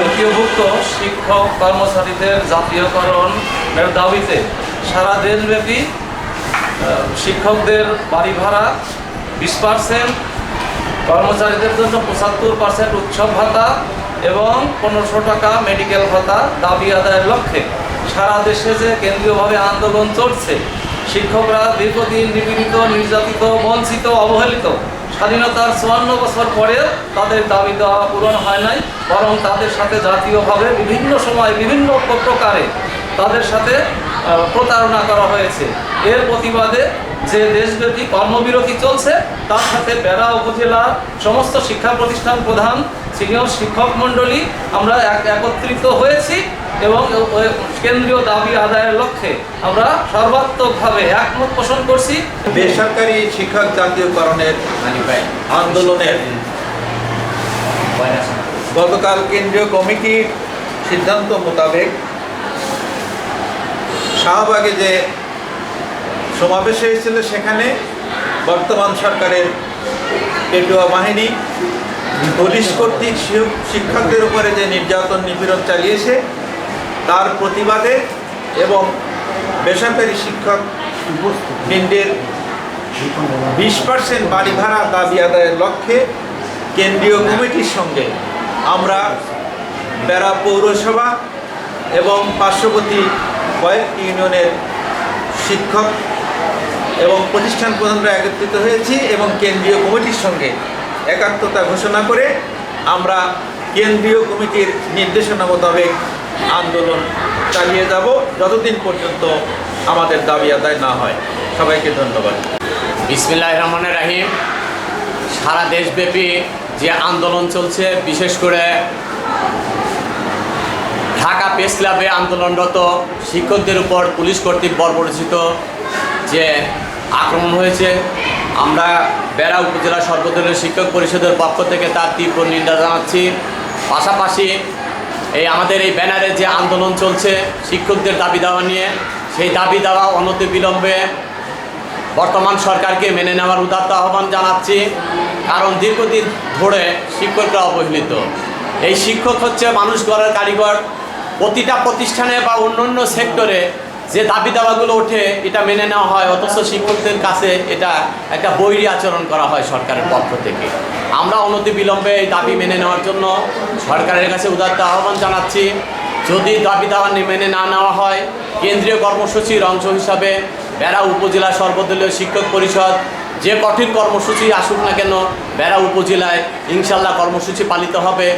এমপিওভুক্ত শিক্ষক, কর্মচারীদের জাতীয়করণের দাবিতে সারা দেশব্যাপী শিক্ষকদের বাড়ি ভাড়া বিশ পার্সেন্ট কর্মচারীদের জন্য পঁচাত্তর পার্সেন্ট উৎসব ভাতা এবং পনেরোশো টাকা মেডিকেল ভাতা দাবি আদায়ের লক্ষ্যে সারা দেশে যে কেন্দ্রীয়ভাবে আন্দোলন চলছে, শিক্ষকরা দীর্ঘদিন নিপীড়িত, নির্যাতিত, বঞ্চিত, অবহেলিত স্বাধীনতার চুয়ান্ন বছর পরে তাদের দাবি দেওয়া পূরণ হয় নাই, বরং তাদের সাথে জাতীয়ভাবে বিভিন্ন সময় বিভিন্ন প্রকারে তাদের সাথে প্রতারণা করা হয়েছে। এর প্রতিবাদে যে দেশব্যাপী কর্মবিরতি চলছে, তার সাথে বেড়া উপজেলার সমস্ত শিক্ষা প্রতিষ্ঠান প্রধান সিনিয়র শিক্ষক মণ্ডলী আমরা এক- একত্রিত হয়েছি এবং কেন্দ্রীয় দাবি আদায়ের লক্ষ্যে আমরা সর্বাত্মকভাবে একমত পোষণ করছি। বেসরকারি শিক্ষক জাতীয়করণের আন্দোলনের গতকাল কেন্দ্রীয় কমিটির সিদ্ধান্ত মোতাবেক শাহবাগে যে সমাবেশ হয়েছিল, সেখানে বর্তমান সরকারের পেটুয়া বাহিনী পুলিশ কর্তৃক শিক্ষকদের উপরে যে নির্যাতন, নিপীড়ন চালিয়েছে, তার প্রতিবাদে এবং বেসরকারি শিক্ষক বৃন্দের বিশ পার্সেন্ট বাড়ি ভাড়া দাবি আদায়ের লক্ষ্যে কেন্দ্রীয় কমিটির সঙ্গে আমরা বেড়া পৌরসভা এবং পার্শ্ববর্তী কয়েকটি ইউনিয়নের শিক্ষক এবং প্রতিষ্ঠান প্রধানরা একত্রিত হয়েছি এবং কেন্দ্রীয় কমিটির সঙ্গে একাত্মতা ঘোষণা করে আমরা কেন্দ্রীয় কমিটির নির্দেশনা মোতাবেক আন্দোলন চালিয়ে যাব যতদিন পর্যন্ত আমাদের দাবি আদায় না হয়। সবাইকে ধন্যবাদ। বিসমিল্লাহ রহমান রাহিম। সারা দেশব্যাপী যে আন্দোলন চলছে, বিশেষ করে ঢাকা প্রেস ক্লাবে আন্দোলনরত শিক্ষকদের উপর পুলিশ কর্তৃক বর্বরচিত যে আক্রমণ হয়েছে আমরা বেড়া উপজেলা সর্বদলীয় শিক্ষক পরিষদের পক্ষ থেকে তার তীব্র নিন্দা জানাচ্ছি। পাশাপাশি এই আমাদের এই ব্যানারে যে আন্দোলন চলছে শিক্ষকদের দাবি দেওয়া নিয়ে, সেই দাবি দেওয়া অনতি বিলম্বে বর্তমান সরকারকে মেনে নেওয়ার উদাত্ত আহ্বান জানাচ্ছি। কারণ দীর্ঘদিন ধরে শিক্ষকরা অবহেলিত। এই শিক্ষক হচ্ছে মানুষ গড়ার কারিগর। প্রতিটা প্রতিষ্ঠানে বা অন্য অন্য সেক্টরে যে দাবি দাওয়াগুলো ওঠে, এটা মেনে নেওয়া হয়। অথচ শিক্ষকদের কাছে এটা একটা বৈরী আচরণ করা হয় সরকারের পক্ষ থেকে। আমরা অনতি বিলম্বে এই দাবি মেনে নেওয়ার জন্য সরকারের কাছে উদাত্ত আহ্বান জানাচ্ছি। যদি দাবি দাওয়া মেনে না নেওয়া হয়, কেন্দ্রীয় কর্মসূচির অংশ হিসাবে বেড়া উপজেলা সর্বদলীয় শিক্ষক পরিষদ যে কঠিন কর্মসূচি আসুক না কেন, বেড়া উপজেলায় ইনশাল্লাহ কর্মসূচি পালিত হবে।